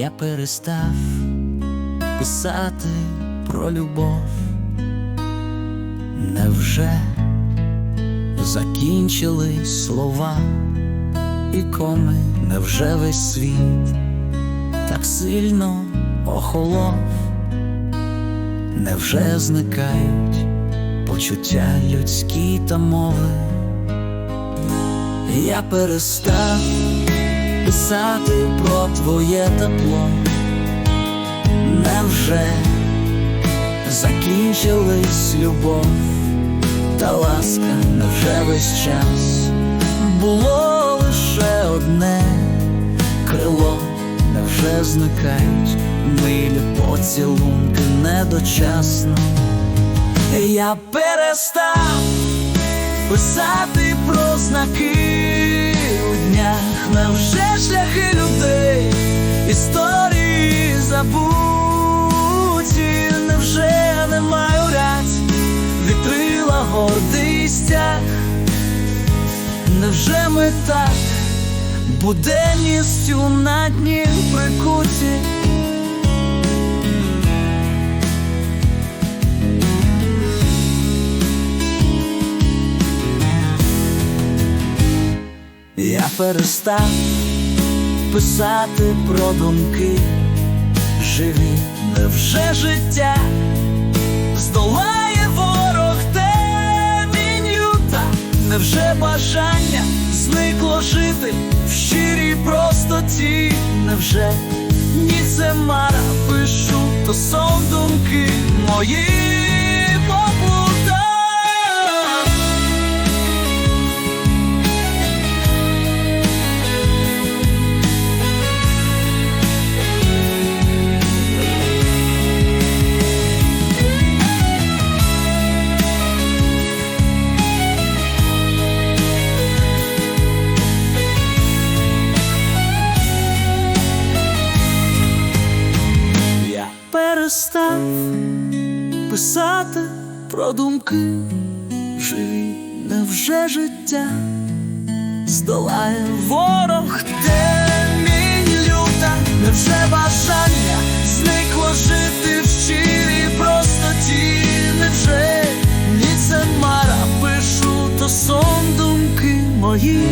Я перестав писати про любов. Невже закінчились слова і коми, невже весь світ так сильно охолов, невже зникають почуття людські та мови? Я перестав писати про твоє тепло, невже закінчилась любов та ласка, невже весь час було лише одне крило, невже зникають милі поцілунки недочасно. Я перестав писати про знаки днях, невже шляхи людей, історії забуті, невже не маю ряд, вітрила гордий стяг, невже ми так? Буденністю на дні прикуті? Перестав писати про думки. Живі, невже життя здолає ворог темінь люта, невже бажання зникло жити в щирій простоті, невже ні це мара пишу, то сон думки мої писати про думки. Живі, невже життя здолає ворог? Темінь люта, невже бажання зникло жити в щирій простоті, невже ні це мара пишу, то сон думки мої